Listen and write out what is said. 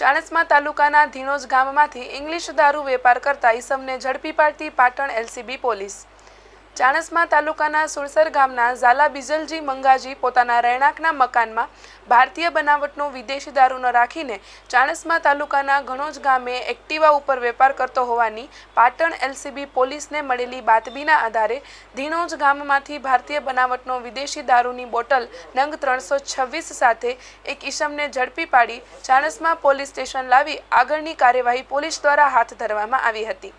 ચાણસ્મા તાલુકાના ધીણોજ ગામમાંથી ઇંગ્લિશ દારૂ વેપાર કરતા ઈસમને ઝડપી પાડતી પાટણ એલસીબી પોલીસ. ચાણસ્મા તાલુકાના સુરસર ગામના ઝાલા બિજલજી મંગાજી પોતાના રહેણાંકના મકાનમાં ભારતીય બનાવટનો વિદેશી દારૂ ન રાખીને ચાણસ્મા તાલુકાના ઘણોજ ગામે એક્ટિવા ઉપર વેપાર કરતો હોવાની પાટણ એલસીબી પોલીસને મળેલી બાતમીના આધારે ધીણોજ ગામમાંથી ભારતીય બનાવટનો વિદેશી દારૂની બોટલ નંગ ત્રણસો છવ્વીસ સાથે એક ઈસમને ઝડપી પાડી ચાણસ્મા પોલીસ સ્ટેશન લાવી આગળની કાર્યવાહી પોલીસ દ્વારા હાથ ધરવામાં આવી હતી.